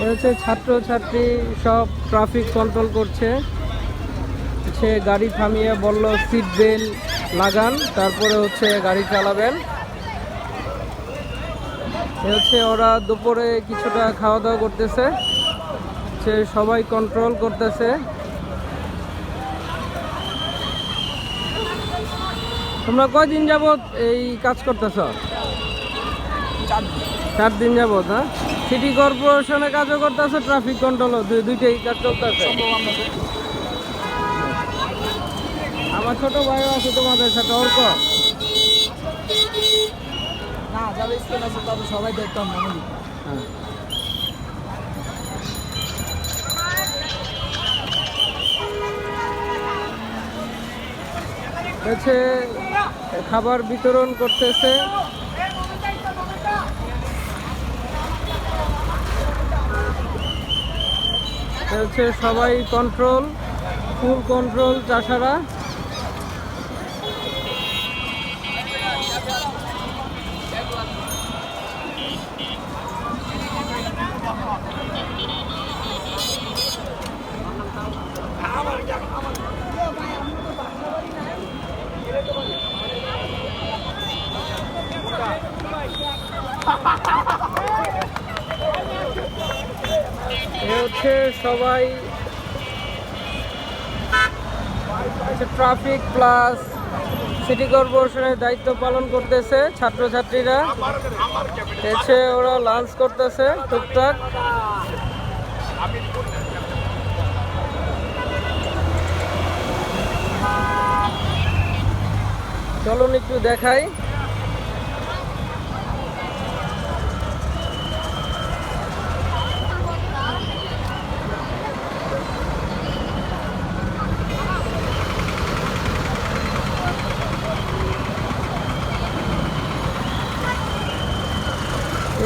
হচ্ছে ছাত্র, ছাত্রী সব ট্রাফিক কন্ট্রোল করছে। সে গাড়ি থামিয়ে বলল সিট বেল্ট লাগান। তারপরে হচ্ছে গাড়ি চালাবেন। হচ্ছে ওরা দুপুরে কিছুটা খাওয়া দাওয়া করতেছে। সে সবাই কন্ট্রোল করতেছে। তোমরা কয়দিন যাবত এই কাজ করতেছ? চার দিন। যাবত হ্যাঁ? সিটি কর্পোরেশনে কাজও করতেছে ট্রাফিক কন্ট্রোলও দুইটাই কাজ চলতেছে? আমার ছোট ভাইও আছে তোমাদের সাথে অর্ক না যারা স্কুল আছে তাদের সবাই দেখতাম মনে হচ্ছে খাবার বিতরণ করতেছে। হচ্ছে সবাই কন্ট্রোল ফুল কন্ট্রোল চাষারা এ হচ্ছে সবাই। ট্রাফিক প্লাস সিটি কর্পোরেশনের দায়িত্ব পালন করতেছে ছাত্রছাত্রীরা। এসে ওরা লাঞ্চ করতেছে টুকটাক। চলুন একটু দেখাই।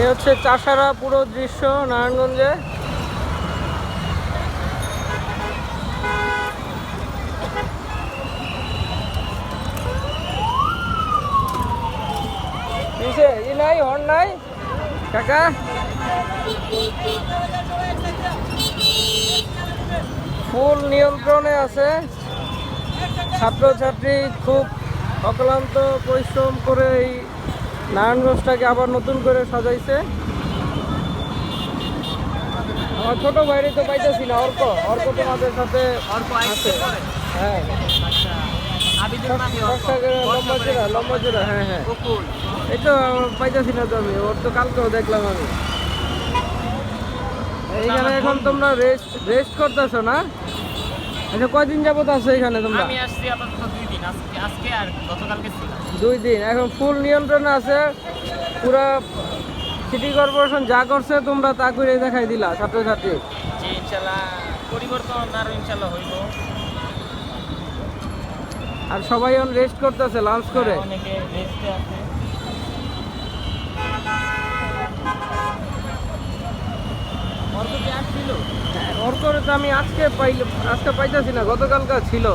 এ হচ্ছে চাষারা পুরো দৃশ্য নারায়ণগঞ্জে। নাই নাই? ফুল নিয়ন্ত্রণে আছে। ছাত্রছাত্রী খুব অক্লান্ত পরিশ্রম করে এই নারায়ণগঞ্জটাকে আবার নতুন করে সাজাইছে। আমার ছোট বাইরে তো পাইতেছি না অর্ক। অর্ক তোমাদের সাথে আছে। হ্যাঁ। লম্বা জোড়া লম্বা জোড়া হ্যাঁ হ্যাঁ। এই তো পাইতেছি না তো আমি ওর তো কালকেও দেখলাম আমি। এইখানে এখন তোমরা রেস্ট রেস্ট করতেছো না? আচ্ছা কয়দিন যাবত আছো এখানে তোমরা? আমি আসছি আপাতত দুই দিন আজকে আজকে আর গতকালকে ছিলাম দুই দিন এখন ফুল নিয়ন্ত্রণে আছে পুরা সিটি কর্পোরেশন যা করছে তোমরা তা করে দেখাই দিলা ছাত্রছাত্রী। ইনশাল্লাহ পরিবর্তন আরও হইব। আর সবাই এখন রেস্ট করতেছে লাঞ্চ করে। অনেকে রেস্টে আছে অর্ক কি আসছিল ওর করে তো আমি আজকে পাইল আজকে পাইতেছি না গতকালকা ছিল।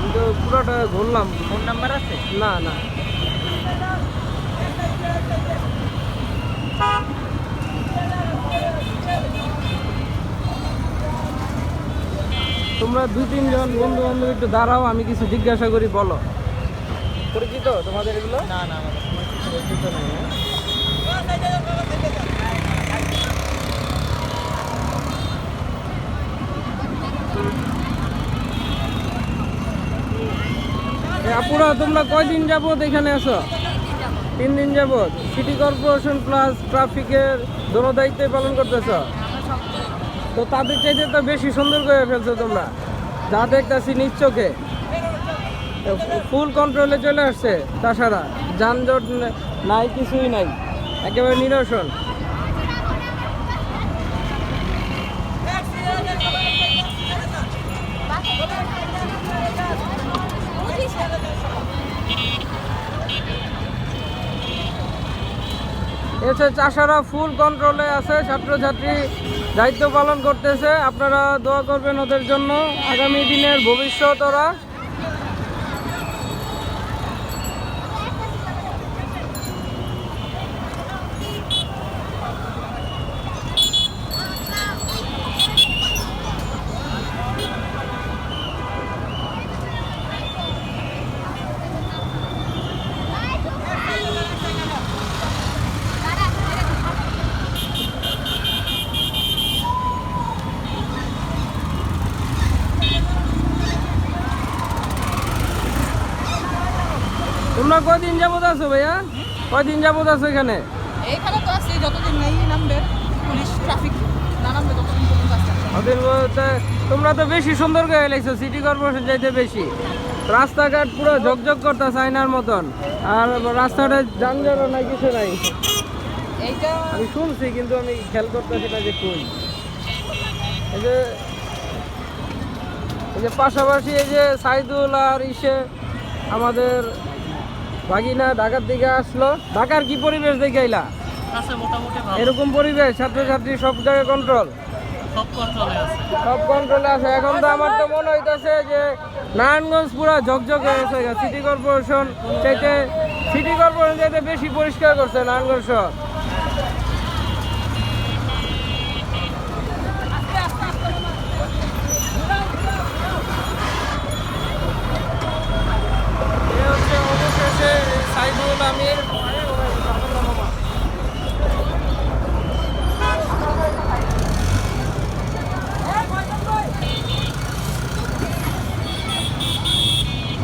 কিন্তু পুরোটা ঘুরলাম। ফোন নাম্বার আছে? না না। তোমরা দু তিনজন বন্ধু বান্ধব একটু দাঁড়াও আমি কিছু জিজ্ঞাসা করি বলো। পরিচিত তোমাদের এগুলো? না না আমাদের পরিচিত নেই। আপুরা, তোমরা কয়দিন যাবত এখানে আছো? তিন দিন যাবত সিটি কর্পোরেশন প্লাস ট্রাফিকের দোনো দায়িত্বে পালন করতেছ? তো তাদের চাইতে তো বেশি সুন্দর করে ফেলছো তোমরা। যা দেখতেছি নিজ ফুল কন্ট্রোলে চলে আসছে তাছাড়া। যানজট নাই, কিছুই নাই। একেবারে নিরসন। এসে চাষারা ফুল কন্ট্রোলে আছে, ছাত্রছাত্রী দায়িত্ব পালন করতেছে। আপনারা দোয়া করবেন ওদের জন্য। আগামী দিনের ভবিষ্যৎ ওরা তোমরা কয়দিন যাবত আছো ভাইয়া? কয়দিন যাবত আছো এখানে? এইখানে তো আছি যতদিন নেই নামবে পুলিশ ট্রাফিক না নামবে ততদিন পর্যন্ত আসছে বলতে তোমরা তো বেশি সুন্দর করে লাগছো সিটি কর্পোরেশন যাইতে বেশি। রাস্তাঘাট পুরো ঝকঝক করতে চাইনার মতন। আর রাস্তাটা যানজট নাই কিছু নাই। আমি শুনছি কিন্তু আমি খেয়াল করতেছি না যে কই। এই যে এই যে পাশাপাশি এই যে সাইদুল আর ইসে আমাদের ভাগিনা ঢাকার দিকে আসলো। ঢাকার কি পরিবেশ দেখে আইলা আছে মোটামুটি ভালো। এরকম পরিবেশ ছাত্রছাত্রী সব জায়গায় কন্ট্রোল সব কন্ট্রোলে আছে। এখন তো আমার তো মনে হইতেছে যে নারায়ণগঞ্জ পুরো ঝকঝক হয়ে গেছে সিটি কর্পোরেশন চাইতে সিটি কর্পোরেশন চাইতে বেশি পরিষ্কার করছে নারায়ণগঞ্জ শহর। গ্রামের